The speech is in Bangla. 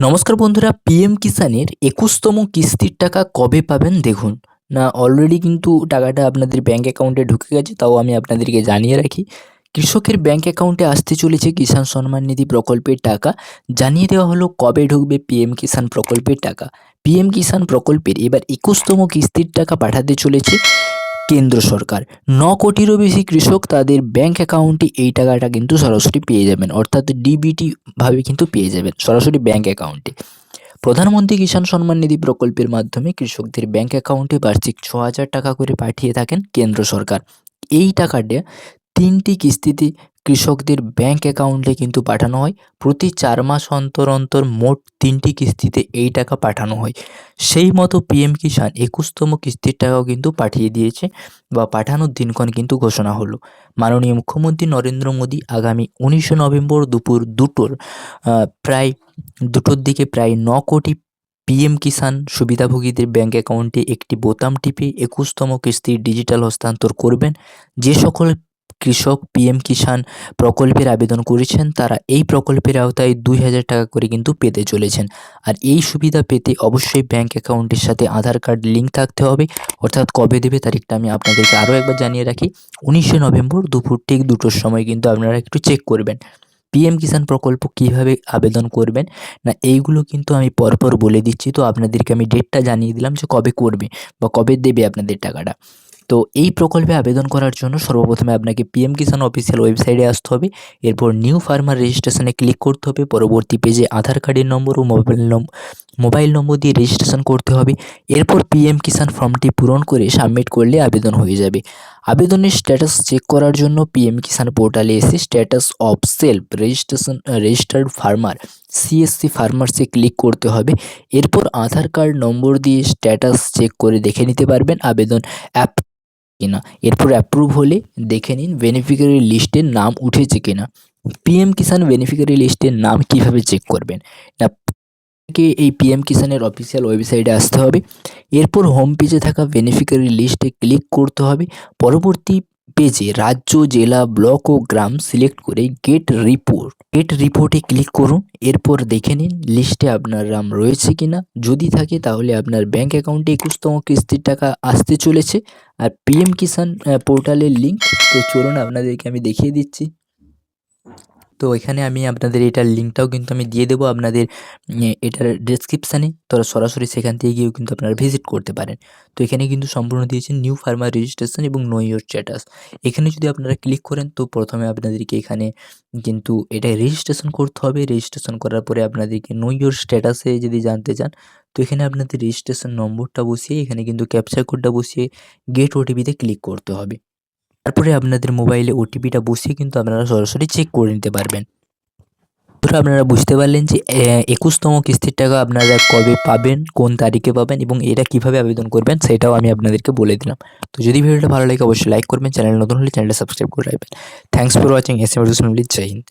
নমস্কার বন্ধুরা পিএম কিষানের একুশতম কিস্তির টাকা কবে পাবেন দেখুন। না অলরেডি কিন্তু টাকাটা আপনাদের ব্যাঙ্ক অ্যাকাউন্টে ঢুকে গেছে, তাও আমি আপনাদেরকে জানিয়ে রাখি। কৃষকের ব্যাঙ্ক অ্যাকাউন্টে আসতে চলেছে কিষাণ সম্মান নিধি প্রকল্পের টাকা। জানিয়ে দেওয়া হলো কবে ঢুকবে পিএম কিষাণ প্রকল্পের টাকা। পিএম কিষাণ প্রকল্পের এবার একুশতম কিস্তির টাকা পাঠাতে চলেছে। কেন্দ্র সরকার। ন কোটিরও বেশি কৃষক তাদের ব্যাংক অ্যাকাউন্টে এই টাকাটা কিন্তু সরাসরি পেয়ে যাবেন। অর্থাৎ ডিবিটিভাবে কিন্তু পেয়ে যাবেন সরাসরি ব্যাংক অ্যাকাউন্টে প্রধানমন্ত্রী কিষাণ সম্মান নিধি প্রকল্পের মাধ্যমে কৃষকদের ব্যাংক অ্যাকাউন্টে বার্ষিক ছ হাজার টাকা করে পাঠিয়ে থাকেন কেন্দ্র সরকার। এই টাকাটা তিনটি কিস্তিতে কৃষকদের ব্যাংক অ্যাকাউন্টে কিন্তু পাঠানো হয়। প্রতি চার মাস অন্তর অন্তর মোট তিনটি কিস্তিতে এই টাকা পাঠানো হয়। সেই মতো পিএম কিষাণ একুশতম কিস্তির টাকাও কিন্তু পাঠিয়ে দিয়েছে বা পাঠানোর দিনক্ষণ কিন্তু ঘোষণা হলো। মাননীয় মুখ্যমন্ত্রী নরেন্দ্র মোদী আগামী উনিশে নভেম্বর দুপুর দুটোর প্রায় দুটোর দিকে প্রায় ন কোটি পিএম কিষাণ সুবিধাভোগীদের ব্যাঙ্ক অ্যাকাউন্টে একটি বোতাম টিপে একুশতম কিস্তির ডিজিটাল হস্তান্তর করবেন। যে সকল কৃষক পিএম কিষাণ প্রকল্পের আবেদন করেছেন। তারা এই প্রকল্পের আওতায় দুই হাজার টাকা করে কিন্তু পেতে চলেছেন। আর এই সুবিধা পেতে অবশ্যই ব্যাংক অ্যাকাউন্টের সাথে আধার কার্ড লিঙ্ক থাকতে হবে। অর্থাৎ কবে দেবে তারিখটা আমি আপনাদেরকে আরও একবার জানিয়ে রাখি। উনিশে নভেম্বর দুপুর ঠিক দুটোর সময় কিন্তু আপনারা একটু চেক করবেন। পিএম কিষাণ প্রকল্প কীভাবে আবেদন করবেন? না, এইগুলো কিন্তু আমি পরপর বলে দিচ্ছি। তো আপনাদেরকে আমি ডেটটা জানিয়ে দিলাম যে কবে করবে বা কবে দেবে আপনাদের টাকাটা। তো এই প্রকল্পে আবেদন করার জন্য সর্বপ্রথমে আপনাকে পিএম কিষাণ অফিসিয়াল ওয়েবসাইটে আসতে হবে। এরপর নিউ ফার্মার রেজিস্ট্রেশনে ক্লিক করতে হবে। পরবর্তী পেজে আধার কার্ডের নম্বর ও মোবাইল নম্বর মোবাইল নম্বর দিয়ে রেজিস্ট্রেশন করতে হবে। এরপর পিএম কিষাণ ফর্মটি পূরণ করে সাবমিট করলে আবেদন হয়ে যাবে। আবেদনের স্ট্যাটাস চেক করার জন্য পিএম কিষাণ পোর্টালে এসে status of self registration registered farmer CSC ফার্মার্সে click করতে হবে। এরপর আধার কার্ড নম্বর দিয়ে স্ট্যাটাস চেক করে দেখে নিতে পারবেন আবেদন অ্যাপ কিনা। এরপর অ্যাপ্রুভ হলে দেখে নিন বেনিফিকারি লিস্টের নাম উঠেছে কিনা। পিএম কিষাণ বেনিফিকারি লিস্টের নাম কীভাবে চেক করবেন? না, কে এই পিএম কিষানের অফিসিয়াল ওয়েবসাইটে আসতে হবে। এরপর হোম পেজে থাকা বেনিফিকারি লিস্টে ক্লিক করতে হবে। পরবর্তী পেজে রাজ্য, জেলা, ব্লক ও গ্রাম সিলেক্ট করে গেট রিপোর্ট। গেট রিপোর্টে ক্লিক করুন, এরপর দেখে নিন লিস্টে আপনার নাম রয়েছে কিনা। যদি থাকে তাহলে আপনার ব্যাংক অ্যাকাউন্টে একুশতম কিস্তির টাকা আসতে চলেছে। আর পিএম কিষাণ পোর্টালের লিঙ্ক। তো চলুন আপনাদেরকে আমি দেখিয়ে দিচ্ছি। তো এখানে আমি আপনাদের এটার লিঙ্কটাও কিন্তু আমি দিয়ে দেবো আপনাদের এটার ডেসক্রিপশানে তোরা সরাসরি সেখান থেকে গিয়েও কিন্তু আপনারা ভিজিট করতে পারেন। তো এখানে কিন্তু সম্পূর্ণ দিয়েছেন নিউ ফার্মার রেজিস্ট্রেশন এবং নো ইয়োর স্ট্যাটাস এখানে যদি আপনারা ক্লিক করেন, তো প্রথমে আপনাদেরকে এখানে কিন্তু এটা রেজিস্ট্রেশন করতে হবে। রেজিস্ট্রেশন করার পরে আপনাদেরকে নো ইয়োর স্ট্যাটাসে যদি জানতে চান, তো এখানে আপনাদের রেজিস্ট্রেশন নম্বরটা বসিয়ে, এখানে কিন্তু ক্যাপচার কোডটা বসিয়ে গেট ওটিপিতে ক্লিক করতে হবে। তারপরে আপনাদের মোবাইলে ওটিপিটা বসিয়ে কিন্তু আপনারা সরাসরি চেক করে নিতে পারবেন। তারপরে আপনারা বুঝতে পারলেন যে একুশতম কিস্তির টাকা আপনারা কবে পাবেন, কোন তারিখে পাবেন এবং এটা কীভাবে আবেদন করবেন সেটাও আমি আপনাদেরকে বলে দিলাম। তো যদি ভিডিওটা ভালো লাগে অবশ্যই লাইক করবেন, চ্যানেল নতুন হলে চ্যানেলটা সাবস্ক্রাইব করে রাখবেন। Thanks for watching S M Joy Hind